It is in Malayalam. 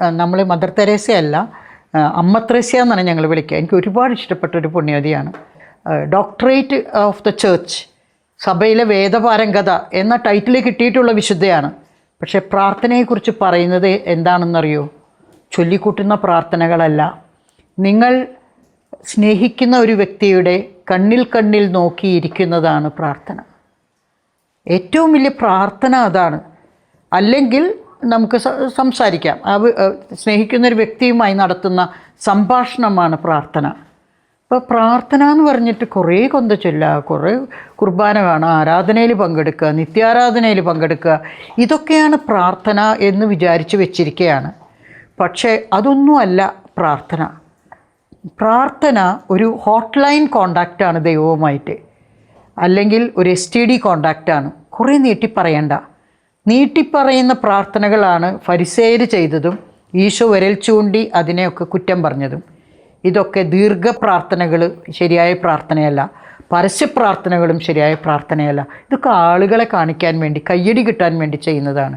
നമ്മൾ മദർ തെരേസയല്ല. അമ്മ തെരേസ്യ എന്നാണ് ഞങ്ങൾ വിളിക്കുക. എനിക്ക് ഒരുപാട് ഇഷ്ടപ്പെട്ട ഒരു പുണ്യവതിയാണ് ഡോക്ടറേറ്റ് ഓഫ് ദ ചേർച്ച് സഭയിലെ വേദപാരംഗത എന്ന ടൈറ്റിൽ കിട്ടിയിട്ടുള്ള വിശുദ്ധയാണ്. പക്ഷേ പ്രാർത്ഥനയെക്കുറിച്ച് പറയുന്നത് എന്താണെന്നറിയോ? ചൊല്ലിക്കൂട്ടുന്ന പ്രാർത്ഥനകളല്ല. നിങ്ങൾ സ്നേഹിക്കുന്ന ഒരു വ്യക്തിയുടെ കണ്ണിൽ കണ്ണിൽ നോക്കിയിരിക്കുന്നതാണ് പ്രാർത്ഥന. ഏറ്റവും വലിയ പ്രാർത്ഥന അതാണ്. അല്ലെങ്കിൽ നമുക്ക് സംസാരിക്കാം. ആ സ്നേഹിക്കുന്ന ഒരു വ്യക്തിയുമായി നടത്തുന്ന സംഭാഷണമാണ് പ്രാർത്ഥന. അപ്പോൾ പ്രാർത്ഥന എന്ന് പറഞ്ഞിട്ട് കുറേ കൊന്ത ചൊല്ലുക കുറേ കുർബാന കാണുക ആരാധനയിൽ പങ്കെടുക്കുക നിത്യാരാധനയിൽ പങ്കെടുക്കുക. ഇതൊക്കെയാണ് പ്രാർത്ഥന എന്ന് വിചാരിച്ച് വെച്ചിരിക്കുകയാണ് പക്ഷേ അതൊന്നുമല്ല പ്രാർത്ഥന. പ്രാർത്ഥന ഒരു ഹോട്ട്ലൈൻ കോണ്ടാക്റ്റാണ് ദൈവവുമായിട്ട്. അല്ലെങ്കിൽ ഒരു എസ് ടി ഡി കോണ്ടാക്റ്റാണ്. കുറേ നീട്ടിപ്പറയണ്ട നീട്ടിപ്പറയുന്ന പ്രാർത്ഥനകളാണ് ഫരിസേര് ചെയ്തതും ഈശോ വിരൽ ചൂണ്ടി അതിനെയൊക്കെ കുറ്റം പറഞ്ഞതും. ഇതൊക്കെ ദീർഘ പ്രാർത്ഥനകൾ ശരിയായ പ്രാർത്ഥനയല്ല. പരസ്യപ്രാർത്ഥനകളും ശരിയായ പ്രാർത്ഥനയല്ല. ഇതൊക്കെ ആളുകളെ കാണിക്കാൻ വേണ്ടി കയ്യടി കിട്ടാൻ വേണ്ടി ചെയ്യുന്നതാണ്.